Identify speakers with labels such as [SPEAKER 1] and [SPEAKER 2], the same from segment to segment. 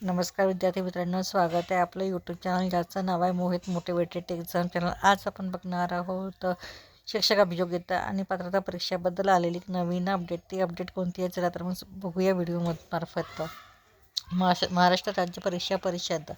[SPEAKER 1] नमस्कार विद्यार्थी मित्रांनो स्वागत आहे आपलं यूट्यूब चॅनल ज्याचं नाव आहे मोहित मोटिवेटेड एक्झाम चॅनल आज आपण बघणार आहोत शिक्षक अभियोग्यता आणि पात्रता परीक्षाबद्दल आलेली एक नवीन अपडेट ती अपडेट कोणती आहे? चला तर मग बघूया व्हिडिओ मार्फत. महाराष्ट्र महाराष्ट्र राज्य परीक्षा परिषद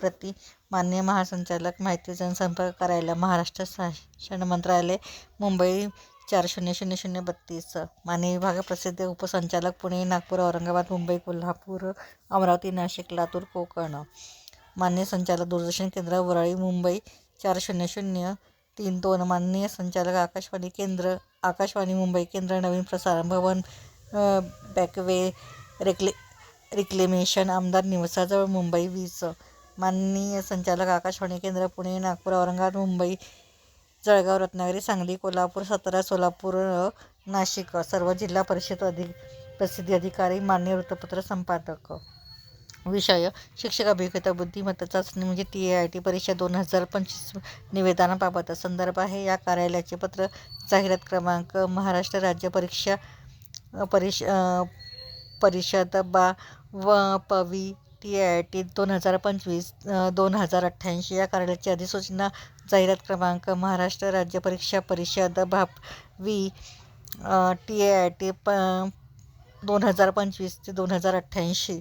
[SPEAKER 1] प्रति मान्य महासंचालक माहिती जनसंपर्क कार्यालय महाराष्ट्र शासन मंत्रालय मुंबई चार शून्य शून्य शून्य बत्तीस. मानवी विभाग प्रसिद्ध उपसंचालक पुणे नागपूर औरंगाबाद मुंबई कोल्हापूर अमरावती नाशिक लातूर कोकण. मान्य संचालक दूरदर्शन केंद्र वरळी मुंबई चार शून्य शून्य तीन दोन. मान्य संचालक आकाशवाणी केंद्र आकाशवाणी मुंबई केंद्र नवीन प्रसारण भवन बॅकवे रेक्ले रिक्लेमेशन आमदार निवासाजवळ मुंबई वीज. माननीय संचालक आकाशवाणी केंद्र पुणे नागपूर औरंगाबाद मुंबई जळगाव रत्नागिरी सांगली कोल्हापूर सातारा सोलापूर नाशिक सर्व जिल्हा परिषद अधिक प्रसिद्धी अधिकारी मान्य वृत्तपत्र संपादक. विषय शिक्षक अभियोग्यता बुद्धिमत्ता चाचणी म्हणजे टी ए आय टी परीक्षा दोन हजार पंचवीस निवेदनाबाबत. संदर्भ आहे या कार्यालयाचे पत्र जाहिरात क्रमांक महाराष्ट्र राज्य परीक्षा परिष परिषद बा व पवी टी आय टी दोन हजार पंचवीस दोन हजार अठ्ठ्याऐंशी या कार्यालयाची अधिसूचना जाहिरात क्रमांक महाराष्ट्र राज्य परीक्षा परिषद भाप वी टी आय टी प दोन हजार पंचवीस ते दोन हजार अठ्ठ्याऐंशी.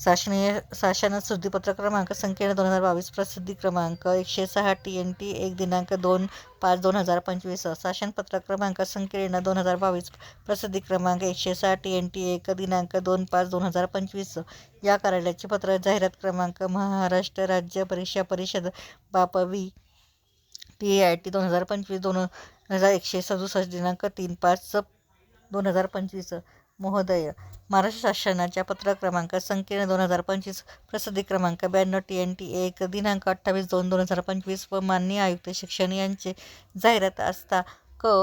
[SPEAKER 1] शासनीय शासन शुद्धीपत्र क्रमांक संख्येने दोन हजार बावीस प्रसिद्धी क्रमांक एकशे सहा टी एन टी एक दिनांक दोन पाच दोन हजार पंचवीस शासनपत्र क्रमांक संख्येने दोन हजार बावीस प्रसिद्धी क्रमांक एकशे सहा टी एन टी एक दिनांक दोन पाच दोन हजार पंचवीस. या कार्यालयाचे पत्र जाहिरात क्रमांक महाराष्ट्र राज्य परीक्षा परिषद बापवी टी आय टी दोन हजार पंचवीस दोन हजार एकशे सदुसष्ट दिनांक तीन पाच दोन हजार पंचवीस. महोदय महाराष्ट्र शासनाच्या पत्र क्रमांक संकीर्ण दोन हजार पंचवीस प्रसिद्धी क्रमांक ब्याण्णव टी एन टी एक दिनांक अठ्ठावीस दोन दोन हजार पंचवीस व माननीय आयुक्त शिक्षण यांचे जाहिरात असता क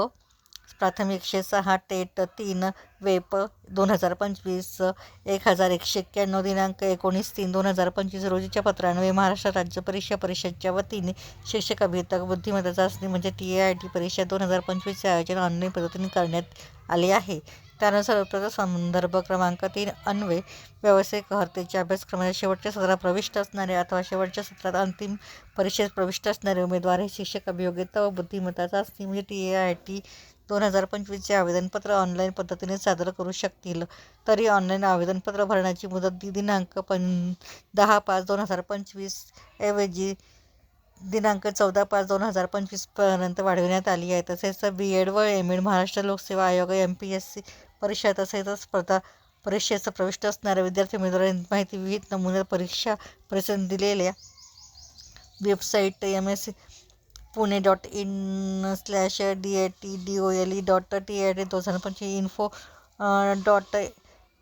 [SPEAKER 1] प्राथमिक एकशे सहा टेट तीन वेप दोन हजार पंचवीस एक हजार एकशे एक्क्याण्णव दिनांक एकोणीस तीन दोन हजार पंचवीस रोजीच्या पत्रान्वये महाराष्ट्र राज्य परीक्षा परिषदच्या वतीने शिक्षक अभियंता बुद्धिमत्ता चाचणी म्हणजे टी ए आय टी परीक्षा दोन हजार पंचवीसचे आयोजन ऑनलाईन पद्धतीने करण्यात आले आहे. त्यानुसार उत्तर संदर्भ क्रमांक तीन अन्वय व्यावसायिक हर्तेच्या अभ्यासक्रमाच्या शेवटच्या सत्रात प्रविष्ट असणारे अथवा शेवटच्या सत्रात अंतिम परीक्षेत प्रविष्ट असणारे उमेदवार हे शिक्षक अभियोग्यता व बुद्धिमत्ता चाचणी म्हणजे टी ए आय टी दोन हजार पंचवीसचे आवेदनपत्र ऑनलाईन पद्धतीने सादर करू शकतील. तरी ऑनलाईन आवेदनपत्र भरण्याची मुदत दिनांक पं दहा पाच दोन हजार पंचवीस ऐवजी दिनांक चौदा पाच दोन हजार पंचवीसपर्यंत वाढविण्यात आली आहे. तसेच बी एड व एम एड महाराष्ट्र लोकसेवा आयोग एम पी एस सी परीक्षा तसेच स्पर्धा परीक्षेचं प्रविष्ट असणाऱ्या विद्यार्थी उमेदवारांची माहिती विविध नमुन्यात परीक्षा परिषद दिलेल्या website M S C Pune dot in slash D A T D O L E dot T A T दोन हजार पंचवीस info dot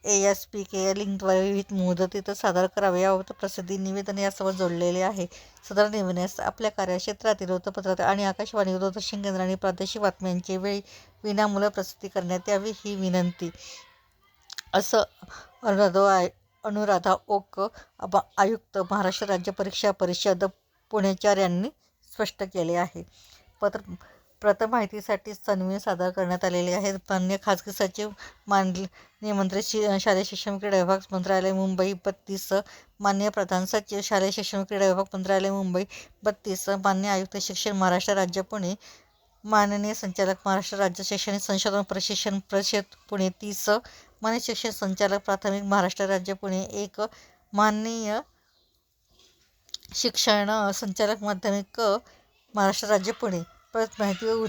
[SPEAKER 1] A S P K लिंकद्वारे विविध मुदतीत सादर करावे. याबाबत प्रसिद्धी निवेदन यासोबत जोडलेले आहे. सदर निवेदनास आपल्या कार्यक्षेत्रातील वृत्तपत्रात आणि आकाशवाणी दूरदर्शन केंद्राने प्रादेशिक बातम्यांची वेळी विनामूल्य प्रसिद्धी करण्यात यावी ही विनंती. असं अनुराधा आय अनुराधा ओक आयुक्त महाराष्ट्र राज्य परीक्षा परिषद पुणेचार यांनी स्पष्ट केले आहे. पत्र प्रथम माहितीसाठी सन्वे सादर करण्यात आलेले आहेत मान्य खाजगी सचिव मान मंत्री शि शालेय शिक्षण क्रीडा विभाग मंत्रालय मुंबई बत्तीस. मान्य प्रधान सचिव शालेय शिक्षण क्रीडा विभाग मंत्रालय मुंबई बत्तीस. मान्य आयुक्त शिक्षण महाराष्ट्र राज्य पुणे. माननीय संचालक महाराष्ट्र राज्य शैक्षणिक संशोधन प्रशिक्षण परिषद पुणे तीस. मान्य शिक्षण संचालक प्राथमिक महाराष्ट्र राज्य पुणे एक. माननीय शिक्षण संचालक माध्यमिक महाराष्ट्र राज्य पुणे. परत माहिती व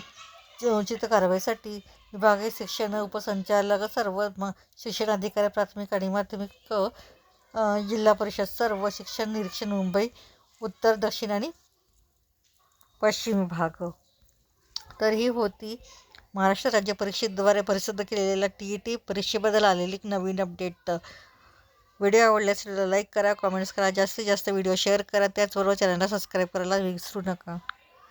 [SPEAKER 1] उचित कारवाईसाठी विभागीय शिक्षण उपसंचालक सर्व म शिक्षण अधिकारी प्राथमिक आणि माध्यमिक जिल्हा परिषद सर्व शिक्षण निरीक्षण मुंबई उत्तर दक्षिण आणि पश्चिम विभाग. तर ही होती महाराष्ट्र राज्य परीक्षेद्वारे प्रसिद्ध केलेल्या टी ई टी परीक्षेबद्दल आलेली नवीन अपडेट व्हिडिओ आवडल्यास लाईक करा कॉमेंट्स करा जास्तीत जास्त व्हिडिओ शेअर करा त्याचबरोबर चॅनलला सबस्क्राईब करायला विसरू नका.